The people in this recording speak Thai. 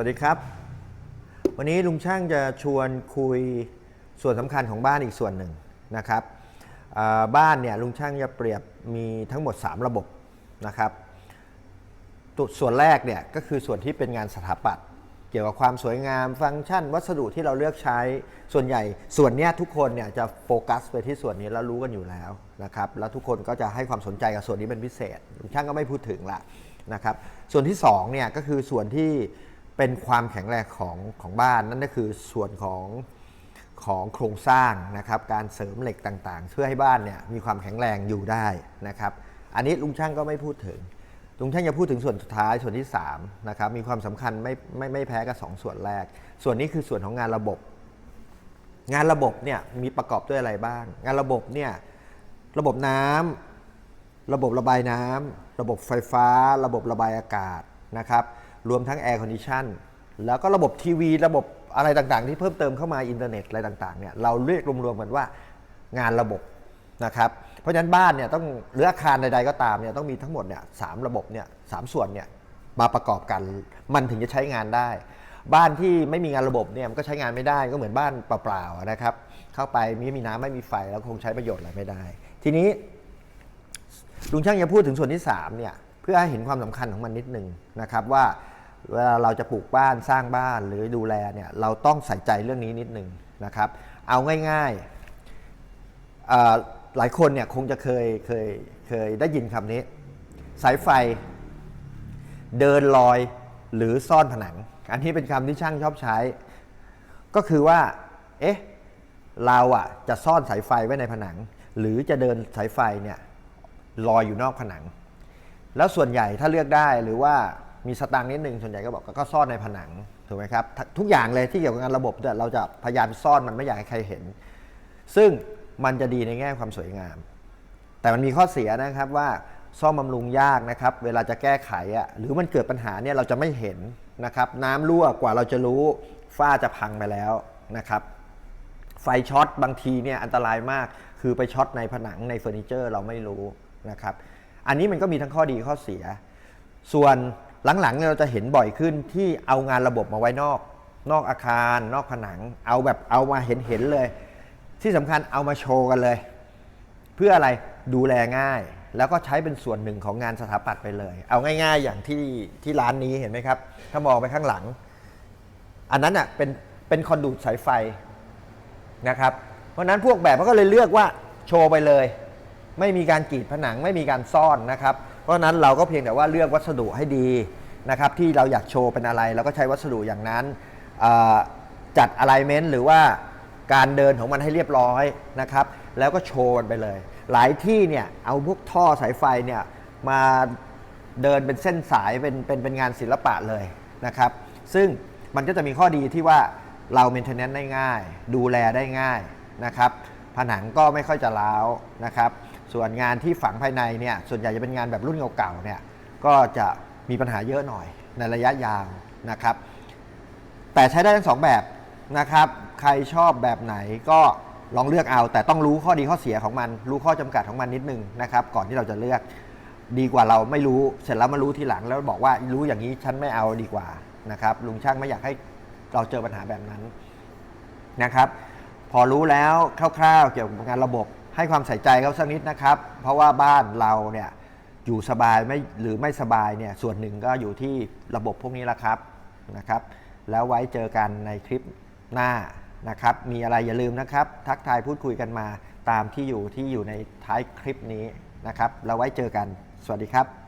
วัสดีครับ วันนี้ลุงช่างจะชวนคุยส่วนสำคัญของบ้านอีกส่วนหนึ่งนะครับบ้านเนี่ยลุงช่างจะเปรียบมีทั้งหมด 3 ระบบนะครับส่วนแรกเนี่ยก็คือส่วนที่เป็นงานสถาปัตย์เกี่ยวกับความสวยงามฟังก์ชัน วัสดุที่เราเลือกใช้ส่วนใหญ่ ส่วนเนี้ยทุกคนเนี่ยจะโฟกัสไปที่ส่วนนี้แล้วรู้กันอยู่แล้วนะครับแล้วทุกคนก็จะให้ความสนใจกับส่วนนี้เป็นพิเศษลุงช่างก็ไม่พูดถึงละนะครับส่วนที่สองเนี่ยก็คือส่วนที่ เป็นความแข็งแรงของของบ้านนั่นก็คือส่วนของของโครงสร้างนะครับ การเสริมเหล็กต่างๆ เพื่อให้บ้านเนี่ยมีความแข็งแรงอยู่ได้นะครับ อันนี้ลุงช่างก็ไม่พูดถึง ลุงช่างจะพูดถึงส่วนสุดท้ายส่วนที่3นะครับมีความสำคัญไม่ไม่ไม่แพ้กับสองส่วนแรก ส่วนนี้คือส่วนของงานระบบ งานระบบเนี่ยมีประกอบด้วยอะไรบ้าง งานระบบเนี่ยระบบน้ำระบบระบายน้ำระบบไฟฟ้า ระบบระบายอากาศนะครับ รวมทั้งแอร์คอนดิชันแล้วก็ระบบทีวี ระบบอะไรต่างๆ ที่เพิ่มเติมเข้ามาอินเทอร์เน็ตอะไรต่างๆเนี่ยเราเรียกรวมๆกันว่างานระบบนะครับเพราะฉะนั้นบ้านเนี่ยต้องหรืออาคารใดๆก็ตามเนี่ยต้องมีทั้งหมดเนี่ยสามระบบเนี่ยสามส่วนเนี่ยมาประกอบกันมันถึงจะใช้งานได้ บ้านที่ไม่มีงานระบบเนี่ยมันก็ใช้งานไม่ได้ก็เหมือนบ้านเปล่าๆนะครับ เข้าไปไม่มีน้ำไม่มีไฟแล้วคงใช้ประโยชน์อะไรไม่ได้ ทีนี้ลุงช่างจะพูดถึงส่วนที่3เนี่ยเพื่อให้เห็นความสำคัญของมันนิดนึงนะครับว่า เวลาเราจะปลูกบ้านสร้างบ้านหรือดูแลเนี่ยเราต้องใส่ใจเรื่องนี้นิดนึงนะครับ เอาง่ายๆหลายคนเนี่ยคงจะเคยเคยเคยได้ยินคำนี้ สายไฟเดินลอยหรือซ่อนผนัง อันนี้เป็นคำที่ช่างชอบใช้ ก็คือว่า เอ๊ะ เราอะจะซ่อนสายไฟไว้ในผนัง หรือจะเดินสายไฟเนี่ยลอยอยู่นอกผนัง แล้วส่วนใหญ่ถ้าเลือกได้หรือว่า มีสตางค์นิดหนึ่งส่วนใหญ่ก็บอกก็ซ่อนในผนังถูกไหมครับทุกทุกอย่างเลยที่เกี่ยวกับงานระบบเนี่ยเราจะพยายามซ่อนมันไม่อยากให้ใครเห็น ซึ่งมันจะดีในแง่ความสวยงาม แต่มันมีข้อเสียนะครับว่าซ่อมบำรุงยากนะครับ เวลาจะแก้ไขอะหรือมันเกิดปัญหาเนี่ยเราจะไม่เห็นนะครับน้ำรั่วกว่าเราจะรู้ฝ้าจะพังไปแล้วนะครับ ไฟช็อตบางทีเนี่ยอันตรายมากคือไปช็อตในผนังในเฟอร์นิเจอร์เราไม่รู้นะครับ อันนี้มันก็มีทั้งข้อดีข้อเสีย ส่วน หลังๆเนี่ยเราจะเห็นบ่อยขึ้นที่เอางานระบบมาไว้นอก นอกอาคาร นอกผนัง เอาแบบเอามาเห็นเห็นๆเลย ที่สำคัญเอามาโชว์กันเลย เพื่ออะไรดูแลง่าย แล้วก็ใช้เป็นส่วนหนึ่งของงานสถาปัตย์ไปเลย เอาง่าย ๆ อย่างที่ที่ร้านนี้เห็นไหมครับ ถ้ามองไปข้างหลัง อันนั้นอะเป็นเป็นคอนดูดสายไฟนะครับ เพราะนั้นพวกแบบมันก็เลยเลือกว่าโชว์ไปเลย ไม่มีการกรีดผนังไม่มีการซ่อนนะครับ เพราะนั้นเราก็เพียงแต่ว่าเลือกวัสดุให้ดีนะครับที่เราอยากโชว์เป็นอะไรเราก็ใช้วัสดุอย่างนั้นจัดอะไลเมนต์หรือว่าการเดินของมันให้เรียบร้อยนะครับแล้วก็โชว์มันไปเลย หลายที่เนี่ยเอาพวกท่อสายไฟเนี่ยมาเดินเป็นเส้นสายเป็นเป็นเป็นงานศิลปะเลยนะครับ ซึ่งมันก็จะมีข้อดีที่ว่าเราเมนเทนแนนได้ง่าย ดูแลได้ง่ายนะครับ ผนังก็ไม่ค่อยจะร้าวนะครับ ส่วนงานที่ฝังภายในเนี่ยส่วนใหญ่จะเป็นงานแบบรุ่นเก่าๆเนี่ยก็จะมีปัญหาเยอะหน่อยในระยะยาวนะครับ แต่ใช้ได้ทั้งสองแบบนะครับ ใครชอบแบบไหนก็ลองเลือกเอา แต่ต้องรู้ข้อดีข้อเสียของมัน รู้ข้อจำกัดของมันนิดนึงนะครับ ก่อนที่เราจะเลือกดีกว่าเราไม่รู้เสร็จแล้วมารู้ทีหลังแล้วบอกว่ารู้อย่างนี้ฉันไม่เอาดีกว่านะครับลุงช่างไม่อยากให้เราเจอปัญหาแบบนั้นนะครับ พอรู้แล้วคร่าวๆเกี่ยวกับงานระบบ ให้ความใส่ใจเขาสักนิดนะครับ เพราะว่าบ้านเราเนี่ยอยู่สบายไม่หรือไม่สบายเนี่ยส่วนหนึ่งก็อยู่ที่ระบบพวกนี้แหละครับนะครับ แล้วไว้เจอกันในคลิปหน้านะครับ มีอะไรอย่าลืมนะครับ ทักทายพูดคุยกันมาตามที่อยู่ที่อยู่ในท้ายคลิปนี้นะครับ แล้วไว้เจอกัน สวัสดีครับ